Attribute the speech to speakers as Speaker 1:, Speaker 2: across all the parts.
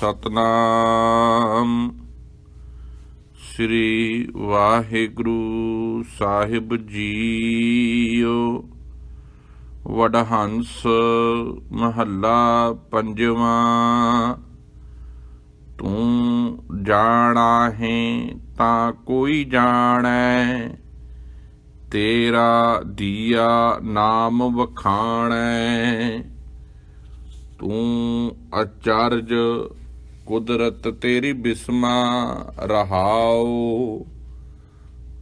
Speaker 1: ਸਤਨਾਮ। ਸ੍ਰੀ ਵਾਹਿਗੁਰੂ ਸਾਹਿਬ ਜੀਓ। ਵਡਹੰਸ ਮਹੱਲਾ ਪੰਜਵਾਂ। ਤੂੰ ਜਾਣਾ ਹੈ ਤਾਂ ਕੋਈ ਜਾਣੈ। ਤੇਰਾ ਦੀਆ ਨਾਮ ਵਖਾਣੈ। ਤੂੰ ਅਚਰਜ ਕੁਦਰਤ ਤੇਰੀ ਬਿਸਮਾ ਰਹਾਉ।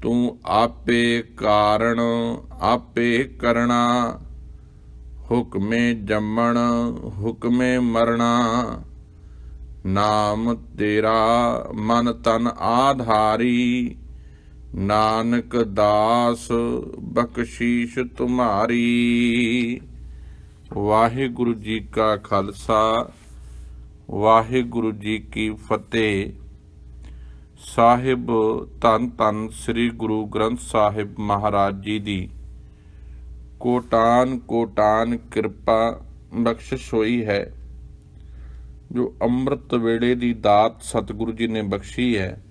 Speaker 1: ਤੂੰ ਆਪੇ ਕਾਰਣ, ਆਪੇ ਕਰਣਾ। ਹੁਕਮੇ ਜੰਮਣ, ਹੁਕਮੇ ਮਰਣਾ। ਨਾਮ ਤੇਰਾ ਮਨ ਤਨ ਆਧਾਰੀ। ਨਾਨਕ ਦਾਸ ਬਖਸ਼ੀਸ਼ ਤੁਮਾਰੀ। ਵਾਹਿਗੁਰੂ ਜੀ ਕਾ ਖਾਲਸਾ। ਵਾਹਿਗੁਰੂ ਜੀ ਕੀ ਫਤਿਹ। ਸਾਹਿਬ ਧੰਨ ਧੰਨ ਸ੍ਰੀ ਗੁਰੂ ਗ੍ਰੰਥ ਸਾਹਿਬ ਮਹਾਰਾਜ ਜੀ ਦੀ। ਕੋਟਾਨ ਕੋਟਾਨ ਕਿਰਪਾ ਬਖਸ਼ਿਸ਼ ਹੋਈ ਹੈ। ਜੋ ਅੰਮ੍ਰਿਤ ਵੇਲੇ ਦੀ ਦਾਤ ਸਤਿਗੁਰੂ ਜੀ ਨੇ ਬਖਸ਼ੀ ਹੈ।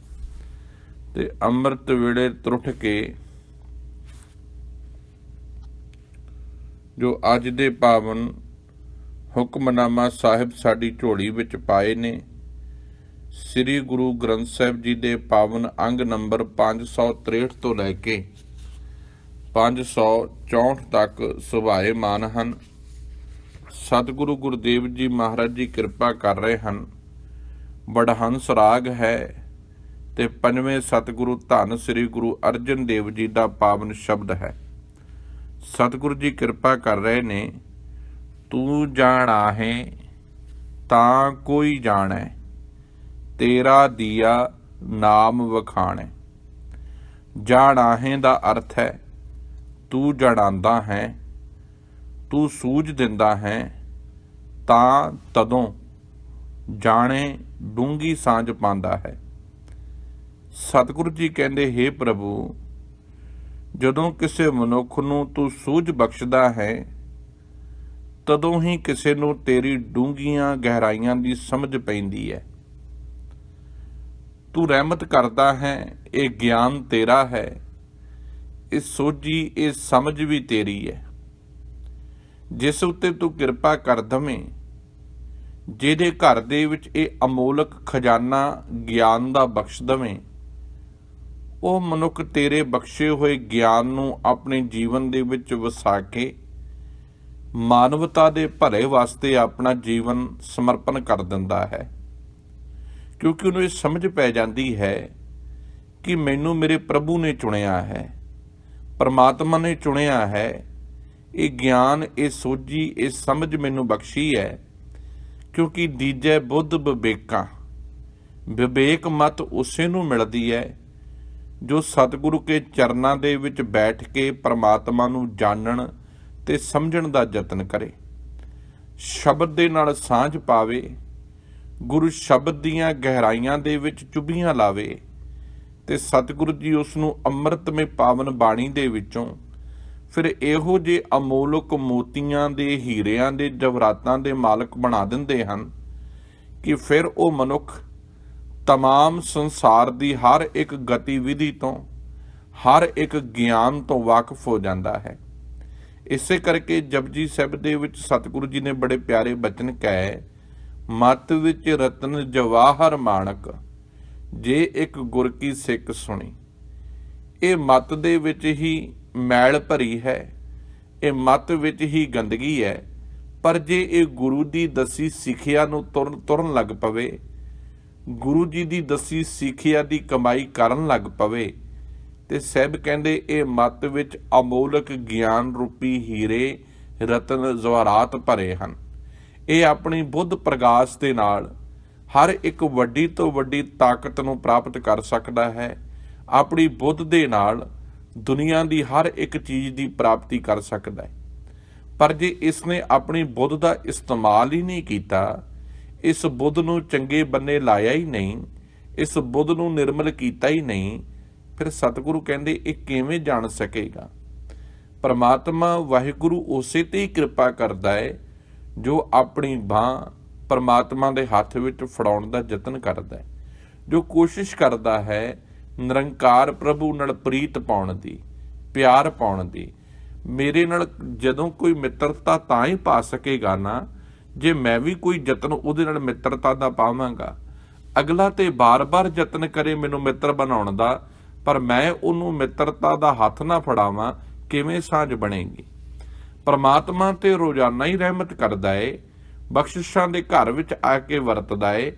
Speaker 1: ਤੇ ਅੰਮ੍ਰਿਤ ਵੇਲੇ ਤਰੁੱਠ ਕੇ ਜੋ ਅੱਜ ਦੇ ਪਾਵਨ ਹੁਕਮਨਾਮਾ ਸਾਹਿਬ ਸਾਡੀ ਝੋਲੀ ਵਿੱਚ ਪਾਏ ਨੇ। ਸ੍ਰੀ ਗੁਰੂ ਗ੍ਰੰਥ ਸਾਹਿਬ ਜੀ ਦੇ ਪਾਵਨ ਅੰਗ ਨੰਬਰ 563 ਤੋਂ ਲੈ ਕੇ 564 ਤੱਕ ਸੁਭਾਏ ਮਾਨ ਹਨ। ਸਤਿਗੁਰੂ ਗੁਰਦੇਵ ਜੀ ਮਹਾਰਾਜ ਜੀ ਕਿਰਪਾ ਕਰ ਰਹੇ ਹਨ। ਬੜਹੰਸ ਰਾਗ ਹੈ ਤੇ ਪੰਜਵੇਂ ਸਤਿਗੁਰੂ ਧੰਨ ਸ੍ਰੀ ਗੁਰੂ ਅਰਜਨ ਦੇਵ ਜੀ ਦਾ ਪਾਵਨ ਸ਼ਬਦ ਹੈ। ਸਤਿਗੁਰੂ ਜੀ ਕਿਰਪਾ ਕਰ ਰਹੇ ਨੇ ਤੂੰ ਜਾਣਾ ਹੈ ਤਾਂ ਕੋਈ ਜਾਣੈ। ਤੇਰਾ ਦੀਆ ਨਾਮ ਵਖਾਣੈ। ਜਾਣਾ ਹੈ ਦਾ ਅਰਥ ਹੈ, ਤੂੰ ਜੜਾਂਦਾ ਹੈ, ਤੂੰ ਸੂਝ ਦਿੰਦਾ ਹੈ, ਤਾਂ ਤਦੋਂ ਜਾਣੇ ਡੂੰਗੀ ਸਾਂਝ ਪਾਉਂਦਾ ਹੈ। ਸਤਿਗੁਰੂ ਜੀ ਕਹਿੰਦੇ हे ਪ੍ਰਭੂ, ਜਦੋਂ ਕਿਸੇ ਮਨੁੱਖ ਨੂੰ ਤੂੰ ਸੂਝ ਬਖਸ਼ਦਾ ਹੈ ਤਦੋਂ ਹੀ ਕਿਸੇ ਨੂੰ ਤੇਰੀ ਡੂੰਘੀਆਂ ਗਹਿਰਾਈਆਂ ਦੀ ਸਮਝ ਪੈਂਦੀ ਹੈ। ਤੂੰ ਰਹਿਮਤ ਕਰਦਾ ਹੈ, ਇਹ ਗਿਆਨ ਤੇਰਾ ਹੈ। ਇਹ ਸੋਝੀ, ਇਹ ਸਮਝ ਵੀ ਤੇਰੀ ਹੈ। ਜਿਸ ਉੱਤੇ ਤੂੰ ਕਿਰਪਾ ਕਰ ਦਵੇਂ, ਜਿਹਦੇ ਘਰ ਦੇ ਵਿੱਚ ਇਹ ਅਮੋਲਕ ਖਜ਼ਾਨਾ ਗਿਆਨ ਦਾ ਬਖਸ਼ ਦਵੇਂ, ਉਹ ਮਨੁੱਖ ਤੇਰੇ ਬਖਸ਼ੇ ਹੋਏ ਗਿਆਨ ਨੂੰ ਆਪਣੇ ਜੀਵਨ ਦੇ ਵਿੱਚ ਵਸਾ ਕੇ ਮਾਨਵਤਾ ਦੇ ਭਲੇ ਵਾਸਤੇ ਆਪਣਾ ਜੀਵਨ ਸਮਰਪਣ ਕਰ ਦਿੰਦਾ ਹੈ। ਕਿਉਂਕਿ ਉਹਨੂੰ ਇਹ ਸਮਝ ਪੈ ਜਾਂਦੀ ਹੈ ਕਿ ਮੈਨੂੰ ਮੇਰੇ ਪ੍ਰਭੂ ਨੇ ਚੁਣਿਆ ਹੈ, ਪਰਮਾਤਮਾ ਨੇ ਚੁਣਿਆ ਹੈ। ਇਹ ਗਿਆਨ, ਇਹ ਸੋਝੀ, ਇਹ ਸਮਝ ਮੈਨੂੰ ਬਖਸ਼ੀ ਹੈ। ਕਿਉਂਕਿ ਦੀਜੈ ਬੁੱਧ ਵਿਵੇਕਾਂ, ਵਿਵੇਕ ਮਤ ਉਸੇ ਨੂੰ ਮਿਲਦੀ ਹੈ ਜੋ ਸਤਿਗੁਰੂ ਕੇ ਚਰਨਾਂ ਦੇ ਵਿੱਚ ਬੈਠ ਕੇ ਪਰਮਾਤਮਾ ਨੂੰ ਜਾਣਨ ਤੇ ਸਮਝਣ ਦਾ ਯਤਨ ਕਰੇ ਸ਼ਬਦ ਦੇ ਨਾਲ ਸਾਂਝ ਪਾਵੇ ਗੁਰੂ ਸ਼ਬਦ ਦੀਆਂ ਗਹਿਰਾਈਆਂ ਦੇ ਵਿੱਚ ਚੁਬੀਆਂ ਲਾਵੇ ਤੇ ਸਤਿਗੁਰੂ ਜੀ ਉਸ ਨੂੰ ਅੰਮ੍ਰਿਤਮੇ ਪਾਵਨ ਬਾਣੀ ਦੇ ਵਿੱਚੋਂ ਫਿਰ ਇਹੋ ਜੇ ਅਮੋਲਕ ਮੋਤੀਆਂ ਦੇ ਹੀਰਿਆਂ ਦੇ ਜਵਰਾਤਾਂ ਦੇ ਮਾਲਕ ਬਣਾ ਦਿੰਦੇ ਹਨ ਕਿ ਫਿਰ ਉਹ ਮਨੁੱਖ तमाम ਸੰਸਾਰ ਦੀ ਹਰ ਇੱਕ ਗਤੀਵਿਧੀ ਤੋਂ ਹਰ ਇੱਕ ਗਿਆਨ ਤੋਂ ਵਾਕਿਫ ਹੋ ਜਾਂਦਾ ਹੈ ਇਸੇ ਕਰਕੇ ਜਪਜੀ ਸਾਹਿਬ ਦੇ ਵਿੱਚ ਸਤਿਗੁਰੂ ਜੀ ਨੇ ਬੜੇ ਪਿਆਰੇ ਬਚਨ ਕਹੇ, ਮਤ ਵਿੱਚ ਰਤਨ ਜਵਾਹਰ ਮਾਣਕ, ਜੇ ਇੱਕ ਗੁਰ ਕੀ ਸਿੱਖ ਸੁਣੀ। ਇਹ ਮਤ ਦੇ ਵਿੱਚ ਹੀ ਮੈਲ ਭਰੀ ਹੈ, ਇਹ ਮਤ ਵਿੱਚ ਹੀ ਗੰਦਗੀ ਹੈ, ਪਰ ਜੇ ਇਹ ਗੁਰੂ ਦੀ ਦਸੀ ਸਿੱਖਿਆ ਨੂੰ ਤੁਰਨ ਤੁਰਨ ਲੱਗ ਪਵੇ, ਗੁਰੂ ਜੀ ਦੀ ਦਸੀ ਸਿੱਖਿਆ ਦੀ ਕਮਾਈ ਕਰਨ ਲੱਗ ਪਵੇ ਤੇ ਸਹਿਬ ਕਹਿੰਦੇ ਇਹ ਮਤ ਵਿੱਚ ਅਮੋਲਕ ਗਿਆਨ ਰੂਪੀ ਹੀਰੇ ਰਤਨ ਜ਼ਵਾਰਾਤ ਭਰੇ ਹਨ। ਇਹ ਆਪਣੀ ਬੁੱਧ ਪ੍ਰਗਾਸ ਦੇ ਨਾਲ ਹਰ ਇੱਕ ਵੱਡੀ ਤੋਂ ਵੱਡੀ ਤਾਕਤ ਨੂੰ ਪ੍ਰਾਪਤ ਕਰ ਸਕਦਾ ਹੈ। ਆਪਣੀ ਬੁੱਧ ਦੇ ਨਾਲ ਦੁਨੀਆ ਦੀ ਹਰ ਇੱਕ ਚੀਜ਼ ਦੀ ਪ੍ਰਾਪਤੀ ਕਰ ਸਕਦਾ ਹੈ। ਪਰ ਜੇ ਇਸ ਨੇ ਆਪਣੀ ਬੁੱਧ ਦਾ ਇਸਤੇਮਾਲ ਹੀ ਨਹੀਂ ਕੀਤਾ, ਇਸ ਬੁੱਧ ਨੂੰ ਚੰਗੇ ਬੰਨੇ ਲਾਇਆ ਹੀ ਨਹੀਂ, ਇਸ ਬੁੱਧ ਨੂੰ ਨਿਰਮਲ ਕੀਤਾ ਹੀ ਨਹੀਂ ਫਿਰ ਸਤਿਗੁਰੂ ਕਹਿੰਦੇ, ਇਹ ਕਿਵੇਂ ਜਾਣ ਸਕੇਗਾ? ਪਰਮਾਤਮਾ ਵਾਹਿਗੁਰੂ ਉਸੇ ਤੇ ਹੀ ਕਿਰਪਾ ਕਰਦਾ ਹੈ ਜੋ ਆਪਣੀ ਬਾਹ ਪਰਮਾਤਮਾ ਦੇ ਹੱਥ ਵਿੱਚ ਫੜਾਉਣ ਦਾ ਯਤਨ ਕਰਦਾ ਹੈ ਜੋ ਕੋਸ਼ਿਸ਼ ਕਰਦਾ ਹੈ ਨਿਰੰਕਾਰ ਪ੍ਰਭੂ ਨਾਲ ਪ੍ਰੀਤ ਪਾਉਣ ਦੀ, ਪਿਆਰ ਪਾਉਣ ਦੀ, ਮੇਰੇ ਨਾਲ ਜਦੋਂ ਕੋਈ ਮਿੱਤਰਤਾ ਤਾਂ ਹੀ ਪਾ ਸਕੇਗਾ ਨਾ, ਜੇ ਮੈਂ ਵੀ ਕੋਈ ਯਤਨ ਉਹਦੇ ਨਾਲ ਮਿੱਤਰਤਾ ਦਾ ਪਾਵਾਂਗਾ। ਅਗਲਾ ਤੇ ਬਾਰ-ਬਾਰ ਯਤਨ ਕਰੇ ਮੈਨੂੰ ਮਿੱਤਰ ਬਣਾਉਣ ਦਾ ਪਰ ਮੈਂ ਉਹਨੂੰ ਮਿੱਤਰਤਾ ਦਾ ਹੱਥ ਨਾ ਫੜਾਵਾਂ, ਕਿਵੇਂ ਸਾਂਝ ਬਣੇਗੀ? ਪਰਮਾਤਮਾ ਤੇ ਰੋਜ਼ਾਨਾ ਹੀ ਰਹਿਮਤ ਕਰਦਾ ਏ, ਬਖਸ਼ਿਸ਼ਾਂ ਦੇ ਘਰ ਵਿੱਚ ਆ ਕੇ ਵਰਤਦਾ ਏ,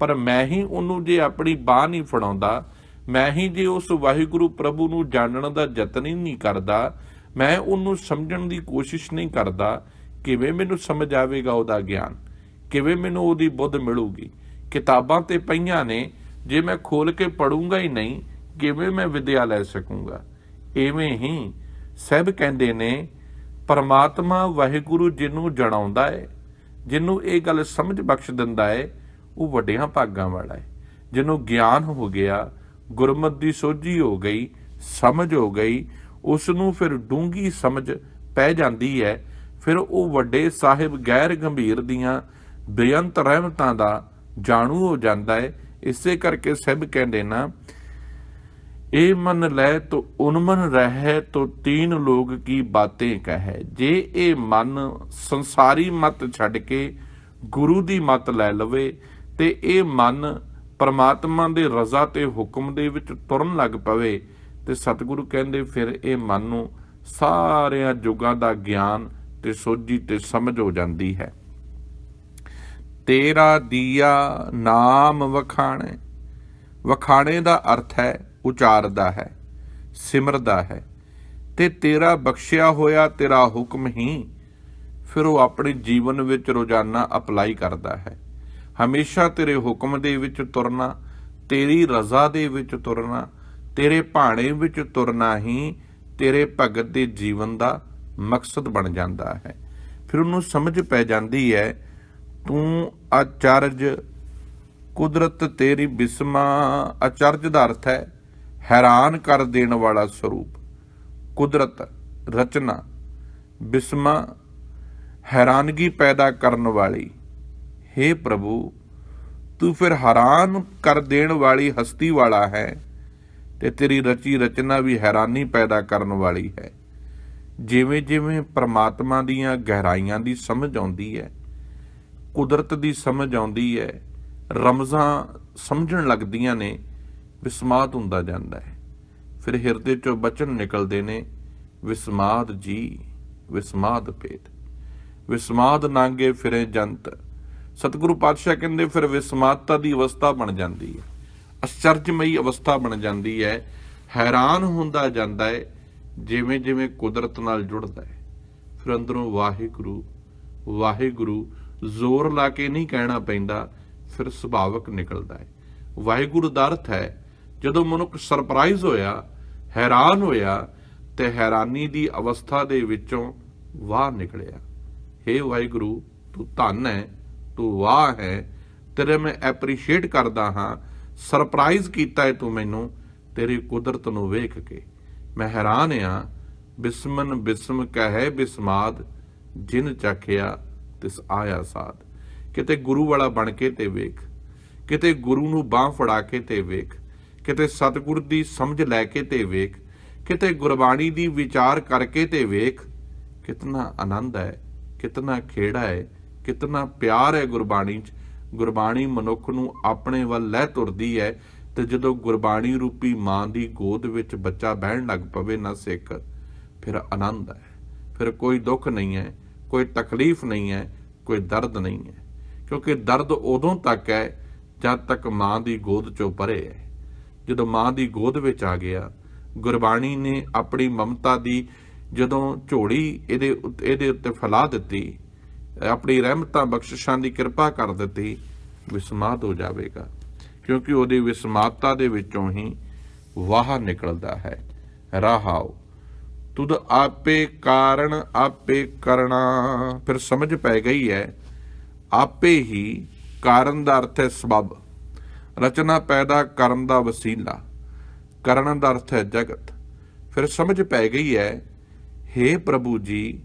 Speaker 1: ਪਰ ਮੈਂ ਹੀ ਉਹਨੂੰ ਜੇ ਆਪਣੀ ਬਾਹ ਨਹੀਂ ਫੜਾਉਂਦਾ, ਮੈਂ ਹੀ ਜੇ ਉਸ ਵਾਹਿਗੁਰੂ ਪ੍ਰਭੂ ਨੂੰ ਜਾਣਨ ਦਾ ਯਤਨ ਹੀ ਨਹੀਂ ਕਰਦਾ, ਮੈਂ ਉਹਨੂੰ ਸਮਝਣ ਦੀ ਕੋਸ਼ਿਸ਼ ਨਹੀਂ ਕਰਦਾ, ਕਿਵੇਂ ਮੈਨੂੰ ਸਮਝ ਆਵੇਗਾ ਉਹਦਾ ਗਿਆਨ? ਕਿਵੇਂ ਮੈਨੂੰ ਉਹਦੀ ਬੁੱਧ ਮਿਲੂਗੀ? ਕਿਤਾਬਾਂ ਤੇ ਪਈਆਂ ਨੇ, ਜੇ ਮੈਂ ਖੋਲ ਕੇ ਪੜੂੰਗਾ ਹੀ ਨਹੀਂ ਕਿਵੇਂ ਮੈਂ ਵਿਦਿਆ ਲੈ ਸਕੂੰਗਾ? ਐਵੇਂ ਹੀ ਸਭ ਕਹਿੰਦੇ ਨੇ, ਪਰਮਾਤਮਾ ਵਾਹਿਗੁਰੂ ਜਿਹਨੂੰ ਜਣਾਉਂਦਾ ਹੈ ਜਿਹਨੂੰ ਇਹ ਗੱਲ ਸਮਝ ਬਖਸ਼ ਦਿੰਦਾ ਹੈ ਉਹ ਵੱਡਿਆਂ ਭਾਗਾਂ ਵਾਲਾ ਹੈ ਜਿਹਨੂੰ ਗਿਆਨ ਹੋ ਗਿਆ, ਗੁਰਮਤ ਦੀ ਸੋਝੀ ਹੋ ਗਈ, ਸਮਝ ਹੋ ਗਈ ਉਸ ਨੂੰ ਫਿਰ ਡੂੰਗੀ ਸਮਝ ਪੈ ਜਾਂਦੀ ਹੈ ਫਿਰ ਉਹ ਵੱਡੇ ਸਾਹਿਬ ਗੈਰ ਗੰਭੀਰ ਦੀਆਂ ਬੇਅੰਤ ਰਹਿਮਤਾਂ ਦਾ ਜਾਣੂ ਹੋ ਜਾਂਦਾ ਹੈ ਇਸੇ ਕਰਕੇ ਸਭ ਕਹਿੰਦੇ ਨਾ ਇਹ ਮਨ ਲੈ ਤੋ ਉਨਮਨ ਰਹਿ ਤੋ ਤੀਨ ਲੋਗ ਕੀ ਬਾतें ਕਹੈ। ਜੇ ਇਹ ਮਨ ਸੰਸਾਰੀ ਮਤ ਛੱਡ ਕੇ ਗੁਰੂ ਦੀ ਮਤ ਲੈ ਲਵੇ, ਤੇ ਇਹ ਮਨ ਪਰਮਾਤਮਾ ਦੇ ਰਜ਼ਾ ਤੇ ਹੁਕਮ ਦੇ ਵਿੱਚ ਤੁਰਨ ਲੱਗ ਪਵੇ, ਤੇ ਸਤਿਗੁਰੂ ਕਹਿੰਦੇ ਫਿਰ ਇਹ ਮਨ ਨੂੰ ਸਾਰਿਆਂ ਯੁਗਾਂ ਦਾ ਗਿਆਨ ਤੇ ਸੋਝੀ ਤੇ ਸਮਝ ਹੋ ਜਾਂਦੀ ਹੈ। ਤੇਰਾ ਦੀਆ ਨਾਮ ਵਖਾਣੇ। ਵਖਾਣੇ ਦਾ ਅਰਥ ਹੈ ਉਚਾਰਦਾ ਹੈ, ਸਿਮਰਦਾ ਹੈ। ਤੇ ਤੇਰਾ ਬਖਸ਼ਿਆ ਹੋਇਆ ਤੇਰਾ ਹੁਕਮ ਹੀ ਫਿਰ ਉਹ ਆਪਣੇ ਜੀਵਨ ਵਿੱਚ ਰੋਜ਼ਾਨਾ ਅਪਲਾਈ ਕਰਦਾ ਹੈ। ਹਮੇਸ਼ਾ ਤੇਰੇ ਹੁਕਮ ਦੇ ਵਿੱਚ ਤੁਰਨਾ, ਤੇਰੀ ਰਜ਼ਾ ਦੇ ਵਿੱਚ ਤੁਰਨਾ, ਤੇਰੇ ਭਾਣੇ ਵਿੱਚ ਤੁਰਨਾ ਹੀ ਤੇਰੇ ਭਗਤ ਦੇ ਜੀਵਨ ਦਾ ਮਕਸਦ ਬਣ ਜਾਂਦਾ ਹੈ। ਫਿਰ ਉਹਨੂੰ ਸਮਝ ਪੈ ਜਾਂਦੀ ਹੈ, ਤੂੰ ਅਚਰਜ, ਕੁਦਰਤ ਤੇਰੀ ਬਿਸਮਾ, ਅਚਰਜ ਦਾ ਅਰਥ ਹੈ ਹੈਰਾਨ ਕਰ ਦੇਣ ਵਾਲਾ ਸਰੂਪ। ਕੁਦਰਤ, ਰਚਨਾ, ਬਿਸਮਾ, ਹੈਰਾਨਗੀ ਪੈਦਾ ਕਰਨ ਵਾਲੀ। हे ਪ੍ਰਭੂ, ਤੂੰ ਫਿਰ ਹੈਰਾਨ ਕਰ ਦੇਣ ਵਾਲੀ ਹਸਤੀ ਵਾਲਾ ਹੈ ਤੇ ਤੇਰੀ ਰਚੀ ਰਚਨਾ ਵੀ ਹੈਰਾਨੀ ਪੈਦਾ ਕਰਨ ਵਾਲੀ ਹੈ। ਜਿਵੇਂ ਜਿਵੇਂ ਪ੍ਰਮਾਤਮਾ ਦੀਆਂ ਗਹਿਰਾਈਆਂ ਦੀ ਸਮਝ ਆਉਂਦੀ ਹੈ, ਕੁਦਰਤ ਦੀ ਸਮਝ ਆਉਂਦੀ ਹੈ, ਰਮਜ਼ਾਂ ਸਮਝਣ ਲੱਗਦੀਆਂ ਨੇ ਵਿਸਮਾਦ ਹੁੰਦਾ ਜਾਂਦਾ ਹੈ। ਫਿਰ ਹਿਰਦੇ ਚੋਂ ਬਚਨ ਨਿਕਲਦੇ ਨੇ, ਵਿਸਮਾਦ ਜੀ, ਵਿਸਮਾਦ ਪੇਤ ਵਿਸਮਾਦ ਨਾਂਗੇ ਫਿਰੇ ਜੰਤ। ਸਤਿਗੁਰੂ ਪਾਤਸ਼ਾਹ ਕਹਿੰਦੇ, ਫਿਰ ਵਿਸਮਾਦਤਾ ਦੀ ਅਵਸਥਾ ਬਣ ਜਾਂਦੀ ਹੈ। ਅਚਰਜਮਈ ਅਵਸਥਾ ਬਣ ਜਾਂਦੀ ਹੈ। ਹੈਰਾਨ ਹੁੰਦਾ ਜਾਂਦਾ ਹੈ, ਜਿਵੇਂ ਜਿਵੇਂ ਕੁਦਰਤ ਨਾਲ ਜੁੜਦਾ ਹੈ। ਫਿਰ ਅੰਦਰੋਂ ਵਾਹਿਗੁਰੂ ਵਾਹਿਗੁਰੂ ਜ਼ੋਰ ਲਾ ਕੇ ਨਹੀਂ ਕਹਿਣਾ ਪੈਂਦਾ, ਫਿਰ ਸੁਭਾਵਕ ਨਿਕਲਦਾ ਹੈ। ਵਾਹਿਗੁਰੂ ਦਾ ਅਰਥ ਹੈ ਜਦੋਂ ਮਨੁੱਖ ਸਰਪ੍ਰਾਈਜ਼ ਹੋਇਆ, ਹੈਰਾਨ ਹੋਇਆ ਤੇ ਹੈਰਾਨੀ ਦੀ ਅਵਸਥਾ ਦੇ ਵਿੱਚੋਂ ਵਾਹ ਨਿਕਲਿਆ। ਹੇ ਵਾਹਿਗੁਰੂ, ਤੂੰ ਧੰਨ ਹੈ, ਤੂੰ ਵਾਹ ਹੈ, ਤੇਰੇ ਮੈਂ ਐਪਰੀਸ਼ੀਏਟ ਕਰਦਾ ਹਾਂ। ਸਰਪ੍ਰਾਈਜ਼ ਕੀਤਾ ਹੈ ਤੂੰ ਮੈਨੂੰ, ਤੇਰੀ ਕੁਦਰਤ ਨੂੰ ਵੇਖ ਕੇ। ਮੈਂ ਹੈਰਾਨ ਆ, ਬਿਸਮਨ ਬਿਸਮ ਕਹੈ ਬਿਸਮਾਦ, ਜਿਨ ਚਖਿਆ ਤਿਸ ਆਇਆ ਸਾਧ ਕਿਤੇ ਗੁਰੂ ਵਾਲਾ ਬਣ ਕੇ ਤੇ ਵੇਖ, ਕਿਤੇ ਗੁਰੂ ਨੂੰ ਬਾਹ ਫੜਾ ਕੇ ਤੇ ਵੇਖ ਕਿਤੇ ਸਤਿਗੁਰ ਦੀ ਸਮਝ ਲੈ ਕੇ ਤੇ ਵੇਖ, ਕਿਤੇ ਗੁਰਬਾਣੀ ਦੀ ਵਿਚਾਰ ਕਰਕੇ ਤੇ ਵੇਖ, ਕਿਤਨਾ ਆਨੰਦ ਹੈ, ਕਿਤਨਾ ਖੇੜਾ ਹੈ, ਕਿਤਨਾ ਪਿਆਰ ਹੈ ਗੁਰਬਾਣੀ 'ਚ। ਗੁਰਬਾਣੀ ਮਨੁੱਖ ਨੂੰ ਆਪਣੇ ਵੱਲ ਲੈ ਤੁਰਦੀ ਹੈ ਤੇ ਜਦੋਂ ਗੁਰਬਾਣੀ ਰੂਪੀ ਮਾਂ ਦੀ ਗੋਦ ਵਿੱਚ ਬੱਚਾ ਬਹਿਣ ਲੱਗ ਪਵੇ ਨਾ ਸਿੱਖ, ਫਿਰ ਆਨੰਦ ਹੈ। ਫਿਰ ਕੋਈ ਦੁੱਖ ਨਹੀਂ ਹੈ, ਕੋਈ ਤਕਲੀਫ ਨਹੀਂ ਹੈ, ਕੋਈ ਦਰਦ ਨਹੀਂ ਹੈ। ਕਿਉਂਕਿ ਦਰਦ ਉਦੋਂ ਤੱਕ ਹੈ ਜਦ ਤੱਕ ਮਾਂ ਦੀ ਗੋਦ ਚੋਂ ਪਰੇ ਹੈ। ਜਦੋਂ ਮਾਂ ਦੀ ਗੋਦ ਵਿੱਚ ਆ ਗਿਆ, ਗੁਰਬਾਣੀ ਨੇ ਆਪਣੀ ਮਮਤਾ ਦੀ ਜਦੋਂ ਝੋੜੀ ਇਹਦੇ ਉੱਤੇ- ਇਹਦੇ ਉੱਤੇ ਫੈਲਾ ਦਿੱਤੀ, ਆਪਣੀ ਰਹਿਮਤਾਂ, ਬਖਸ਼ਿਸ਼ਾਂ ਦੀ ਕਿਰਪਾ ਕਰ ਦਿੱਤੀ ਵਿਸਮਾਤ ਹੋ ਜਾਵੇਗਾ। ਕਿਉਂਕਿ ਉਹਦੀ ਵਿਸਮਾਦਤਾ ਦੇ ਵਿੱਚੋਂ ਹੀ ਵਾਹ ਨਿਕਲਦਾ ਹੈ। ਰਹਾਓ ਤੁਧ ਆਪੇ ਕਾਰਨ ਆਪੇ ਕਰਣਾ। ਫਿਰ ਸਮਝ ਪੈ ਗਈ ਹੈ, ਆਪੇ ਹੀ ਕਾਰਨ ਦਾ ਅਰਥ ਹੈ ਸਬਬ। ਰਚਨਾ ਪੈਦਾ ਕਰਨ ਦਾ ਵਸੀਲਾ, ਕਰਨ ਦਾ ਅਰਥ ਹੈ ਜਗਤ। ਫਿਰ ਸਮਝ ਪੈ ਗਈ ਹੈ हे ਪ੍ਰਭੂ ਜੀ,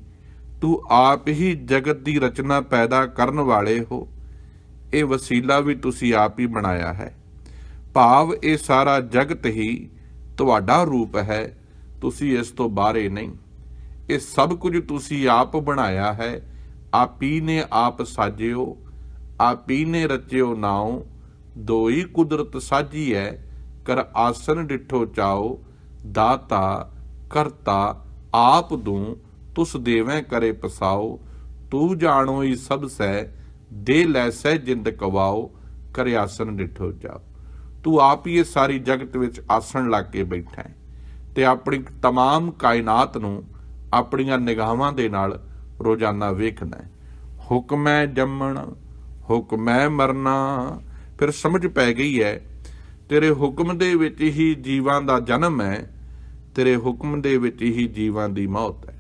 Speaker 1: ਤੂੰ ਆਪ ਹੀ ਜਗਤ ਦੀ ਰਚਨਾ ਪੈਦਾ ਕਰਨ ਵਾਲੇ ਹੋ। ਇਹ ਵਸੀਲਾ ਵੀ ਤੁਸੀਂ ਆਪ ਹੀ ਬਣਾਇਆ ਹੈ। ਭਾਵ ਇਹ ਸਾਰਾ ਜਗਤ ਹੀ ਤੁਹਾਡਾ ਰੂਪ ਹੈ, ਤੁਸੀਂ ਇਸ ਤੋਂ ਬਾਹਰੇ ਨਹੀਂ। ਇਹ ਸਭ ਕੁਝ ਤੁਸੀਂ ਆਪ ਬਣਾਇਆ ਹੈ, ਆਪੀ ਨੇ ਆਪ ਸਾਜਿਓ, ਆਪੀ ਨੇ ਰਚਿਓ ਨਾਉ ਦੋਈ ਕੁਦਰਤ ਸਾਜੀ ਹੈ ਕਰ ਆਸਨ ਡਿਠੋ ਚਾਓ ਦਾਤਾ ਕਰਤਾ ਆਪ ਦੂੰ ਤੁਸ ਦੇਵੇਂ ਕਰੇ ਪਸਾਓ ਤੂੰ ਜਾਣੋ ਹੀ ਸਭ ਸੈ ਦੇ ਲੈਸੈ ਜਿੰਦ ਕਵਾਓ ਕਰੇ ਆਸਨ ਡਿਠੋ ਚਾਓ ਤੂੰ ਆਪ ਹੀ ਇਹ ਸਾਰੀ ਜਗਤ ਵਿੱਚ ਆਸਣ ਲਾ ਕੇ ਬੈਠਾ ਹੈ ਤੇ ਆਪਣੀ तमाम ਕਾਇਨਾਤ ਨੂੰ ਆਪਣੀਆਂ ਨਿਗਾਹਾਂ ਦੇ ਨਾਲ ਰੋਜ਼ਾਨਾ ਵੇਖਣਾ ਹੈ ਹੁਕਮੈ ਜੰਮਣ ਹੁਕਮੈ ਮਰਨਾ ਫਿਰ ਸਮਝ ਪੈ ਗਈ ਹੈ, ਤੇਰੇ ਹੁਕਮ ਦੇ ਵਿੱਚ ਹੀ ਜੀਵਾਂ ਦਾ ਜਨਮ ਹੈ, ਤੇਰੇ ਹੁਕਮ ਦੇ ਵਿੱਚ ਹੀ ਜੀਵਾਂ ਦੀ ਮੌਤ ਹੈ।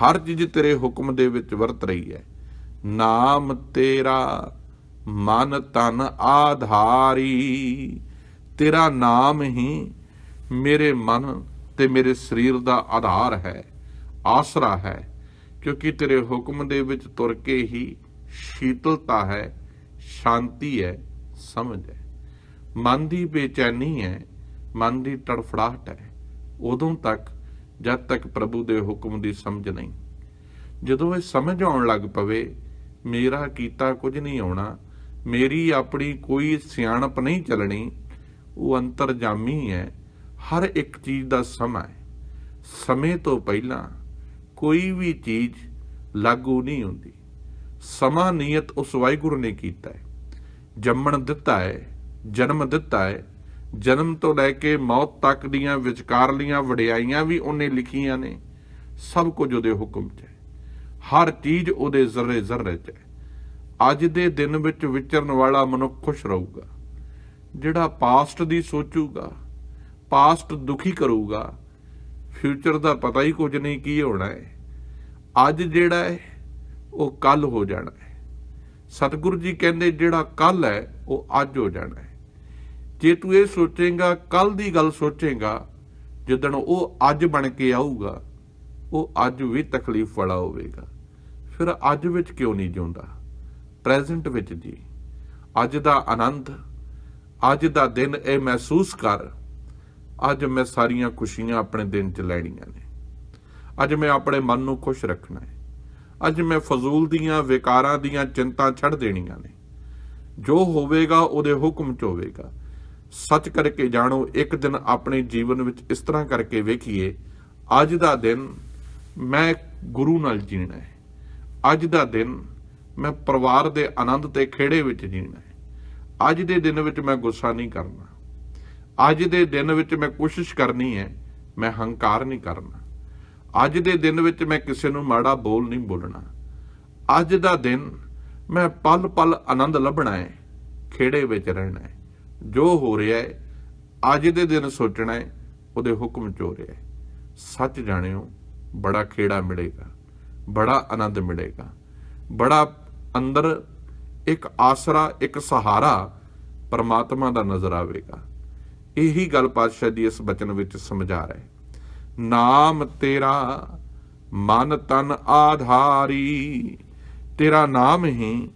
Speaker 1: ਹਰ ਚੀਜ਼ ਤੇਰੇ ਹੁਕਮ ਦੇ ਵਿੱਚ ਵਰਤ ਰਹੀ ਹੈ। ਨਾਮ ਤੇਰਾ ਮਨ ਤਨ ਆਧਾਰੀ, ਤੇਰਾ ਨਾਮ ਹੀ ਮੇਰੇ ਮਨ ਤੇ ਮੇਰੇ ਸਰੀਰ ਦਾ ਆਧਾਰ ਹੈ, ਆਸਰਾ ਹੈ, ਕਿਉਂਕਿ ਤੇਰੇ ਹੁਕਮ ਦੇ ਵਿੱਚ ਤੁਰ ਕੇ ਹੀ ਸ਼ੀਤਲਤਾ ਹੈ, ਸ਼ਾਂਤੀ ਹੈ ਸਮਝ। ਹੈ ਮਨ ਦੀ ਬੇਚੈਨੀ ਹੈ, ਮਨ ਦੀ ਤੜਫੜਾਹਟ ਹੈ। ਉਦੋਂ ਤੱਕ ਜਦ ਤੱਕ ਪ੍ਰਭੂ ਦੇ ਹੁਕਮ ਦੀ ਸਮਝ ਨਹੀਂ। ਜਦੋਂ ਇਹ ਸਮਝ ਆਉਣ ਲੱਗ ਪਵੇ, ਮੇਰਾ ਕੀਤਾ ਕੁਝ ਨਹੀਂ ਆਉਣਾ, ਮੇਰੀ ਆਪਣੀ ਕੋਈ ਸਿਆਣਪ ਨਹੀਂ ਚੱਲਣੀ, ਉਹ ਅੰਤਰਜਾਮੀ ਹੈ, ਹਰ ਇੱਕ ਚੀਜ਼ ਦਾ ਸਮਾਂ ਹੈ। ਸਮੇਂ ਤੋਂ ਪਹਿਲਾਂ ਕੋਈ ਵੀ ਚੀਜ਼ ਲਾਗੂ ਨਹੀਂ ਹੁੰਦੀ। ਸਮਾਂ ਨਿਯਤ ਉਸ ਵਾਹਿਗੁਰੂ ਨੇ ਕੀਤਾ ਹੈ। ਜੰਮਣ ਦਿੱਤਾ ਹੈ ਜਨਮ ਦਿੱਤਾ ਹੈ ਜਨਮ ਤੋਂ ਲੈ ਕੇ ਮੌਤ ਤੱਕ ਦੀਆਂ ਵਿਚਕਾਰਲੀਆਂ ਵਡਿਆਈਆਂ ਵੀ ਉਹਨੇ ਲਿਖੀਆਂ ਨੇ। ਸਭ ਕੁਝ ਉਹਦੇ ਹੁਕਮ 'ਚ ਹੈ। ਹਰ ਚੀਜ਼ ਉਹਦੇ ਜ਼ਰਰੇ ਜ਼ਰਰੇ 'ਚ ਹੈ। ਅੱਜ ਦੇ ਦਿਨ ਵਿੱਚ ਵਿਚਰਨ ਵਾਲਾ ਮਨੁੱਖ ਖੁਸ਼ ਰਹੂਗਾ। ਜਿਹੜਾ ਪਾਸਟ ਦੀ ਸੋਚੂਗਾ ਪਾਸਟ ਦੁਖੀ ਕਰੂਗਾ ਫਿਊਚਰ ਦਾ ਪਤਾ ਹੀ ਕੁਝ ਨਹੀਂ ਕੀ ਹੋਣਾ ਹੈ ਅੱਜ ਜਿਹੜਾ ਹੈ ਉਹ ਕੱਲ ਹੋ ਜਾਣਾ ਹੈ ਸਤਿਗੁਰੂ ਜੀ ਕਹਿੰਦੇ ਜਿਹੜਾ ਕੱਲ ਹੈ, ਉਹ ਅੱਜ ਹੋ ਜਾਣਾ ਹੈ। ਜੇ ਤੂੰ ਇਹ ਸੋਚੇਗਾ ਕੱਲ ਦੀ ਗੱਲ ਸੋਚੇਗਾ ਜਦੋਂ ਉਹ ਅੱਜ ਬਣ ਕੇ ਆਊਗਾ, ਉਹ ਅੱਜ ਵੀ ਤਕਲੀਫ ਵਾਲਾ ਹੋਵੇਗਾ। ਫਿਰ ਅੱਜ ਵਿੱਚ ਕਿਉਂ ਨਹੀਂ ਜਿਉਂਦਾ? ਪ੍ਰੈਜ਼ੈਂਟ ਵਿੱਚ ਜੀ। ਅੱਜ ਦਾ ਆਨੰਦ, ਅੱਜ ਦਾ ਦਿਨ ਇਹ ਮਹਿਸੂਸ ਕਰ, ਅੱਜ ਮੈਂ ਸਾਰੀਆਂ ਖੁਸ਼ੀਆਂ ਆਪਣੇ ਦਿਨ 'ਚ ਲੈਣੀਆਂ ਨੇ। ਅੱਜ ਮੈਂ ਆਪਣੇ ਮਨ ਨੂੰ ਖੁਸ਼ ਰੱਖਣਾ ਹੈ। ਅੱਜ ਮੈਂ ਫਜ਼ੂਲ ਦੀਆਂ, ਵਿਕਾਰਾਂ ਦੀਆਂ ਚਿੰਤਾ ਛੱਡ ਦੇਣੀਆਂ ਨੇ। ਜੋ ਹੋਵੇਗਾ, ਉਹਦੇ ਹੁਕਮ 'ਚ ਹੋਵੇਗਾ। ਸੱਚ ਕਰਕੇ ਜਾਣੋ, ਇੱਕ ਦਿਨ ਆਪਣੇ ਜੀਵਨ ਵਿੱਚ ਇਸ ਤਰ੍ਹਾਂ ਕਰਕੇ ਵੇਖੀਏ, ਅੱਜ ਦਾ ਦਿਨ ਮੈਂ ਗੁਰੂ ਨਾਲ ਜੀਣਾ ਹੈ। ਅੱਜ ਦਾ ਦਿਨ ਮੈਂ ਪਰਿਵਾਰ ਦੇ ਆਨੰਦ ਤੇ ਖੇੜੇ ਵਿੱਚ ਜੀਣਾ ਹੈ। ਅੱਜ ਦੇ ਦਿਨ ਵਿੱਚ ਮੈਂ ਗੁੱਸਾ ਨਹੀਂ ਕਰਨਾ। ਅੱਜ ਦੇ ਦਿਨ ਵਿੱਚ ਮੈਂ ਕੋਸ਼ਿਸ਼ ਕਰਨੀ ਹੈ, ਮੈਂ ਹੰਕਾਰ ਨਹੀਂ ਕਰਨਾ। ਅੱਜ ਦੇ ਦਿਨ ਵਿੱਚ ਮੈਂ ਕਿਸੇ ਨੂੰ ਮਾੜਾ ਬੋਲ ਨਹੀਂ ਬੋਲਣਾ। ਅੱਜ ਦਾ ਦਿਨ ਮੈਂ ਪਲ ਪਲ ਆਨੰਦ ਲੱਭਣਾ ਹੈ, ਖੇੜੇ ਵਿੱਚ ਰਹਿਣਾ ਹੈ। ਜੋ ਹੋ ਰਿਹਾ ਹੈ, ਅੱਜ ਦੇ ਦਿਨ ਸੋਚਣਾ ਹੈ, ਉਹਦੇ ਹੁਕਮ ਚ ਹੋ ਰਿਹਾ ਹੈ। ਸੱਚ ਜਾਣਿਓ, ਬੜਾ ਖੇੜਾ ਮਿਲੇਗਾ, ਬੜਾ ਆਨੰਦ ਮਿਲੇਗਾ। ਬੜਾ ਅੰਦਰ ਇੱਕ ਆਸਰਾ, ਇੱਕ ਸਹਾਰਾ ਪਰਮਾਤਮਾ ਦਾ ਨਜ਼ਰ ਆਵੇਗਾ। ਇਹੀ ਗੱਲ ਪਾਤਸ਼ਾਹ ਜੀ ਇਸ ਬਚਨ ਵਿੱਚ ਸਮਝਾ ਰਹੇ। ਨਾਮ ਤੇਰਾ ਮਨ ਤਨ ਆਧਾਰੀ। ਤੇਰਾ ਨਾਮ ਹੀ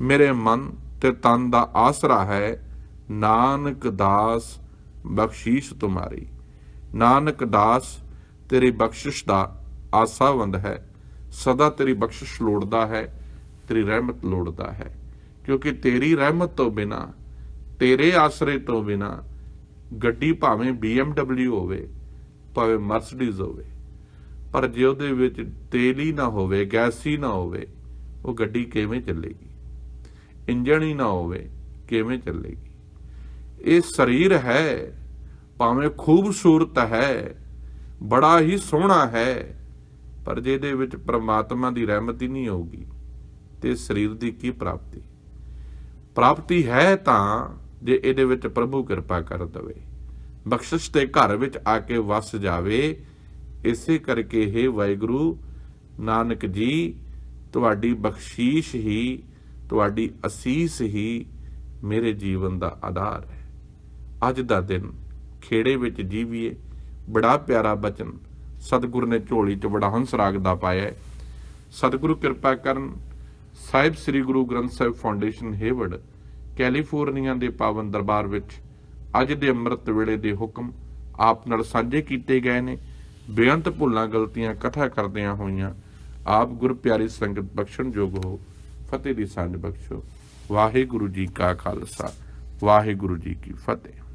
Speaker 1: ਮੇਰੇ ਮਨ ਤੇ ਤਨ ਦਾ ਆਸਰਾ ਹੈ। ਨਾਨਕ ਦਾਸ ਬਖਸ਼ੀਸ਼ ਤੁਮਾਰੀ। ਨਾਨਕ ਦਾਸ ਤੇਰੀ ਬਖਸ਼ਿਸ਼ ਦਾ ਆਸਾਵੰਦ ਹੈ। ਸਦਾ ਤੇਰੀ ਬਖਸ਼ਿਸ਼ ਲੋੜਦਾ ਹੈ, ਤੇਰੀ ਰਹਿਮਤ ਲੋੜਦਾ ਹੈ। ਕਿਉਂਕਿ ਤੇਰੀ ਰਹਿਮਤ ਤੋਂ ਬਿਨਾ, ਤੇਰੇ ਆਸਰੇ ਤੋਂ ਬਿਨਾ ਗੱਡੀ ਭਾਵੇਂ BMW ਹੋਵੇ ਭਾਵੇਂ ਮਰਸੀਡੀਜ਼ ਹੋਵੇ, ਪਰ ਜੇ ਉਹਦੇ ਵਿੱਚ ਤੇਲ ਹੀ ਨਾ ਹੋਵੇ, ਗੈਸ ਹੀ ਨਾ ਹੋਵੇ, ਉਹ ਗੱਡੀ ਕਿਵੇਂ ਚੱਲੇਗੀ? ਇੰਜਣ ਹੀ ਨਾ ਹੋਵੇ, ਕਿਵੇਂ ਚੱਲੇਗੀ? ਇਹ ਸਰੀਰ ਹੈ, ਭਾਵੇਂ ਖੂਬਸੂਰਤ ਹੈ, ਬੜਾ ਹੀ ਸੋਹਣਾ ਹੈ, ਪਰ ਜੇ ਇਹਦੇ ਵਿੱਚ ਪ੍ਰਮਾਤਮਾ ਦੀ ਰਹਿਮਤ ਹੀ ਨਹੀਂ ਹੋਊਗੀ, ਤੇ ਸਰੀਰ ਦੀ ਕੀ ਪ੍ਰਾਪਤੀ? ਪ੍ਰਾਪਤੀ ਹੈ ਤਾਂ ਜੇ ਇਹਦੇ ਵਿੱਚ ਪ੍ਰਭੂ ਕਿਰਪਾ ਕਰ ਦਵੇ। ਬਖਸ਼ਿਸ਼ ਦੇ ਘਰ ਵਿੱਚ ਆ ਕੇ ਵਸ ਜਾਵੇ। ਇਸੇ ਕਰਕੇ ਹੈ ਵਾਹਿਗੁਰੂ, ਨਾਨਕ ਜੀ, ਤੁਹਾਡੀ ਬਖਸ਼ੀਸ਼ ਹੀ, ਤੁਹਾਡੀ ਅਸੀਸ ਹੀ ਮੇਰੇ ਜੀਵਨ ਦਾ ਆਧਾਰ ਹੈ। ਅੱਜ ਦਾ ਦਿਨ ਖੇੜੇ ਵਿੱਚ ਜੀਵੀਏ, ਬੜਾ ਪਿਆਰਾ ਬਚਨ। ਸਤਿਗੁਰ ਨੇ ਝੋਲੀ 'ਚ ਬੜਾ ਹੰਸ ਰਾਗ ਦਾ ਪਾਇਆ ਹੈ। ਸਤਿਗੁਰੂ ਕਿਰਪਾ ਕਰਨ, ਸਾਹਿਬ Sri Guru Granth Sahib foundation Hayward, California ਦੇ ਪਾਵਨ ਦਰਬਾਰ ਵਿੱਚ ਅੱਜ ਦੇ ਅੰਮ੍ਰਿਤ ਵੇਲੇ ਦੇ ਹੁਕਮ ਆਪ ਨਾਲ ਸਾਂਝੇ ਕੀਤੇ ਗਏ ਨੇ। ਬੇਅੰਤ ਭੁੱਲਾਂ, ਗਲਤੀਆਂ ਕਥਾ ਕਰਦਿਆਂ ਹੋਈਆਂ ਆਪ ਗੁਰ ਪਿਆਰੀ ਸੰਗਤ ਬਖਸ਼ਣ ਜੋਗ ਹੋ। ਫਤਿਹ ਦੀ ਸਾਂਝ ਬਖਸ਼ੋ। ਵਾਹਿਗੁਰੂ ਜੀ ਕਾ ਖਾਲਸਾ, ਵਾਹਿਗੁਰੂ ਜੀ ਕੀ ਫਤਿਹ।